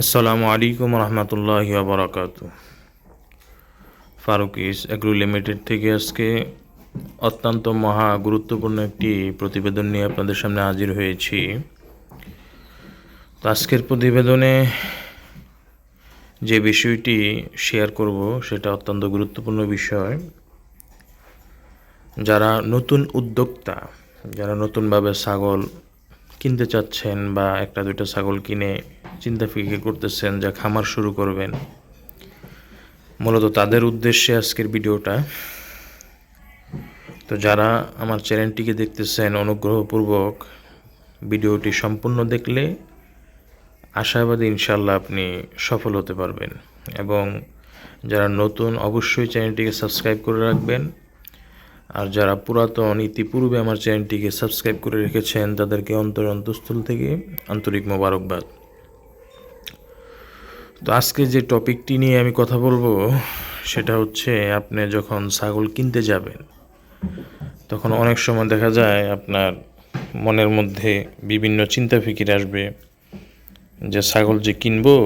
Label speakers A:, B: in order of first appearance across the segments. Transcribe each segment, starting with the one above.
A: আসসালামু আলাইকুম রহমতুল্লাহ বরাকাত ফারুকিস agro limited থেকে আজকে অত্যন্ত মহা গুরুত্বপূর্ণ একটি প্রতিবেদন নিয়ে আপনাদের সামনে হাজির হয়েছি। আজকের প্রতিবেদনে যে বিষয়টি শেয়ার করব সেটা অত্যন্ত গুরুত্বপূর্ণ বিষয়। যারা নতুন উদ্যোক্তা, যারা নতুনভাবে ছাগল কিনতে চাচ্ছেন বা একটা দুইটা ছাগল কিনে চিন্তা ফিকির করতেছেন, যা খামার শুরু করবেন। মূলত তাদের উদ্দেশ্যে আজকের ভিডিওটা। তো যারা আমার চ্যানেলটিকে দেখতেছেন, অনুগ্রহপূর্বক ভিডিওটি সম্পূর্ণ দেখলে আশাবাদী ইনশাল্লাহ আপনি সফল হতে পারবেন। এবং যারা নতুন, অবশ্যই চ্যানেলটিকে সাবস্ক্রাইব করে রাখবেন। আর যারা পুরাতন, ইতিপূর্বে আমার চ্যানেলটিকে সাবস্ক্রাইব করে রেখেছেন, তাদেরকে অন্তর অন্তঃস্থল থেকে আন্তরিক মোবারকবাদ। তো আজকে যে টপিকটি নিয়ে আমি কথা বলব, সেটা হচ্ছে আপনি যখন ছাগল কিনতে যাবেন, তখন অনেক সময় দেখা যায় আপনার মনের মধ্যে বিভিন্ন চিন্তা ফিকির আসবে যে ছাগল যে কিনবো,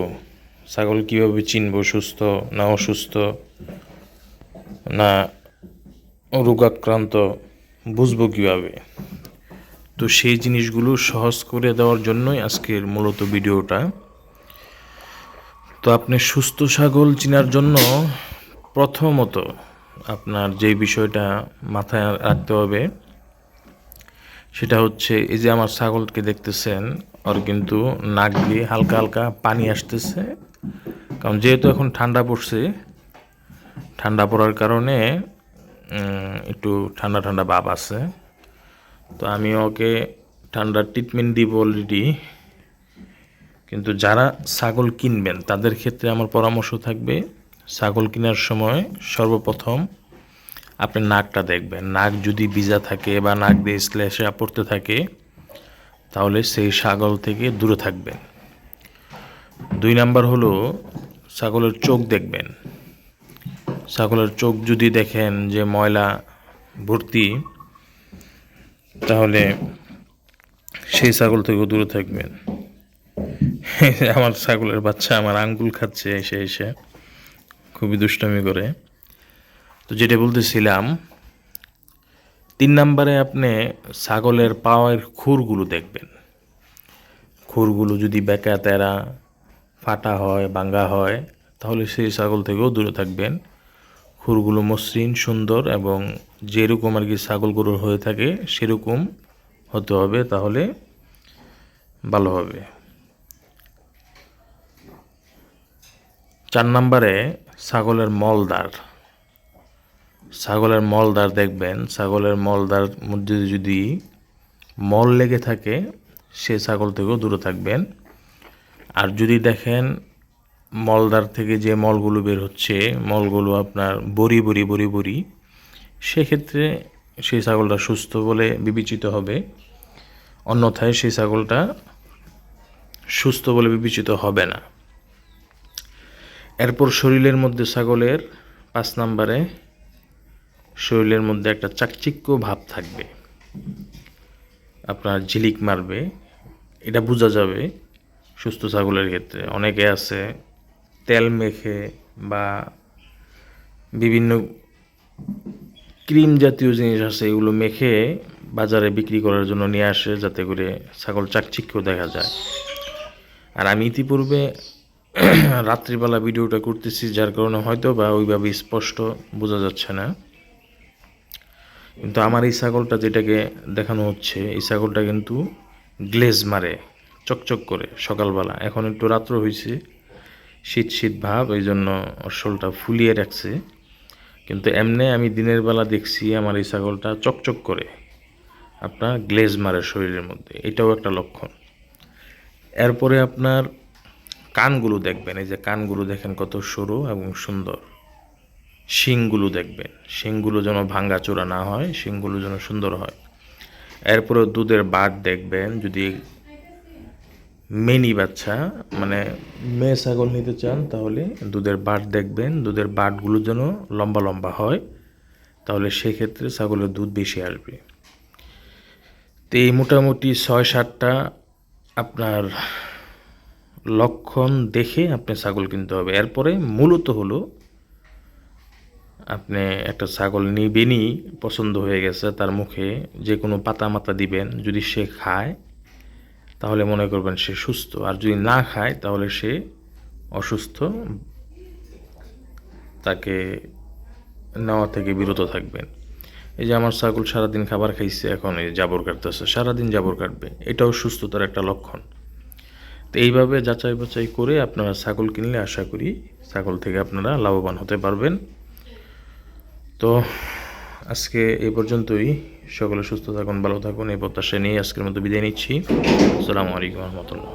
A: ছাগল কীভাবে চিনবো, সুস্থ না অসুস্থ, না রোগাক্রান্ত, বুঝব কীভাবে? তো সেই জিনিসগুলো সহজ করে দেওয়ার জন্যই আজকের মূলত ভিডিওটা। তো আপনি সুস্থ ছাগল চেনার জন্য প্রথমত আপনার যে বিষয়টা মাথায় রাখতে হবে, সেটা হচ্ছে এই যে আমার ছাগলকে দেখতেছেন, ওর কিন্তু নাক দিয়ে হালকা হালকা পানি আসতেছে। কারণ যেহেতু এখন ঠান্ডা পড়ছে, ঠান্ডা পড়ার কারণে একটু ঠান্ডা ঠান্ডা ভাব আছে। তো আমি ওকে ঠান্ডার ট্রিটমেন্ট দিব অলরেডি কিন্তু যারা ছাগল কিনবেন, তাদের ক্ষেত্রে আমার পরামর্শ থাকবে, ছাগল কেনার সময় সর্বপ্রথম আপনি নাকটা দেখবেন। নাক যদি ভিজা থাকে বা নাক দিয়ে স্ল্যাশে পড়তে থাকে, তাহলে সেই ছাগল থেকে দূরে থাকবেন। দুই নাম্বার হলো ছাগলের চোখ দেখবেন। ছাগলের চোখ যদি দেখেন যে ময়লা ভর্তি, তাহলে সেই ছাগল থেকেও দূরে থাকবেন। আমার ছাগলের বাচ্চা, আমার আঙ্গুল খাচ্ছে এসে এসে। খুবই দুষ্টামি করে। তো যেটা বলতেছিলাম, তিন নম্বরে আপনি ছাগলের পাওয়ার খুরগুলো দেখবেন। খুরগুলো যদি বেকা, তেরা, ফাটা হয়, বাঙ্গা হয়, তাহলে সেই ছাগল থেকেও দূরে থাকবেন। খুরগুলো মসৃণ, সুন্দর এবং যেরকম আর কি ছাগল গরুর হয়ে থাকে, সেরকম হতে হবে, তাহলে ভালো হবে। চার নম্বরে ছাগলের মলদার ছাগলের মলদার দেখবেন, ছাগলের মলদার মধ্যে যদি মল লেগে থাকে, সে ছাগল থেকেও দূরে থাকবেন। আর যদি দেখেন মলদার থেকে যে মলগুলো বের হচ্ছে, মলগুলো আপনার বড়ি বড়ি বড়ি বড়ি, সেক্ষেত্রে সেই ছাগলটা সুস্থ বলে বিবেচিত হবে। অন্যথায় সেই ছাগলটা সুস্থ বলে বিবেচিত হবে না। এরপর শরীরের মধ্যে ছাগলের পাঁচ নাম্বারে শরীরের মধ্যে একটা চাকচিক্য ভাব থাকবে। আপনার ঝিলিক মারবে। এটা বোঝা যাবে সুস্থ ছাগলের ক্ষেত্রে। অনেকে আছে তেল মেখে বা বিভিন্ন ক্রিম জাতীয় জিনিস আছে, এগুলো মেখে বাজারে বিক্রি করার জন্য নিয়ে আসে যাতে করে ছাগল চাকচিক্য দেখা যায়। আর আমি ইতিপূর্বে রাত্রিবেলা ভিডিওটা করতেছি, যার কারণে হয়তো বা ওইভাবে স্পষ্ট বোঝা যাচ্ছে না। কিন্তু আমার এই ছাগলটা যেটাকে দেখানো হচ্ছে, এই ছাগলটা কিন্তু গ্লেজ মারে, চকচক করে সকালবেলা। এখন একটু রাত্র হয়েছে শীত শীত ভাব, এই জন্য অসলটা ফুলিয়ে রাখছে। কিন্তু এমনি আমি দিনের বেলা দেখছি আমার এই ছাগলটা চকচক করে, আপনার গ্লেজ মারে শরীরের মধ্যে। এটাও একটা লক্ষণ। এরপরে আপনার কানগুলো দেখবেন, এই যে কানগুলো দেখেন কত সরু এবং সুন্দর। শিংগুলো দেখবেন, শিংগুলো যেন ভাঙ্গা চোরা না হয়, শিংগুলো যেন সুন্দর হয়। এরপরে দুধের বাট দেখবেন, যদি মেনি বাচ্চা মানে মেয়ে ছাগল নিতে চান, তাহলে দুধের বাট দেখবেন, দুধের বাটগুলো যেন লম্বা লম্বা হয়, তাহলে সেক্ষেত্রে ছাগলের দুধ বেশি আসবে। তো এই মোটামুটি ছয় সাতটা আপনার লক্ষণ দেখে আপনি ছাগল কিনতে হবে। এরপরে মূলত হলো, আপনি একটা ছাগল নিবেনই পছন্দ হয়ে গেছে, তার মুখে যে কোনো পাতা মাতা দিবেন, যদি সে খায়, তাহলে মনে করবেন সে সুস্থ। আর যদি না খায়, তাহলে সে অসুস্থ, তাকে নেওয়া থেকে বিরত থাকবেন। এই যে আমার ছাগল সারাদিন খাবার খাইছে, এখন এই জাবর কাটতেছে, সারাদিন জাবর কাটবে, এটাও সুস্থতার একটা লক্ষণ। তো এইভাবে যাচাই বাছাই করে আপনারা ছাগল কিনলে আশা করি ছাগল থেকে আপনারা লাভবান হতে পারবেন। তো আজকে এই পর্যন্তই। সকলে সুস্থ থাকুন, ভালো থাকুন, এই প্রত্যাশা নিয়ে আজকের মতো বিদায় নিচ্ছি। আসসালামু আলাইকুম রহমতুল্লাহ।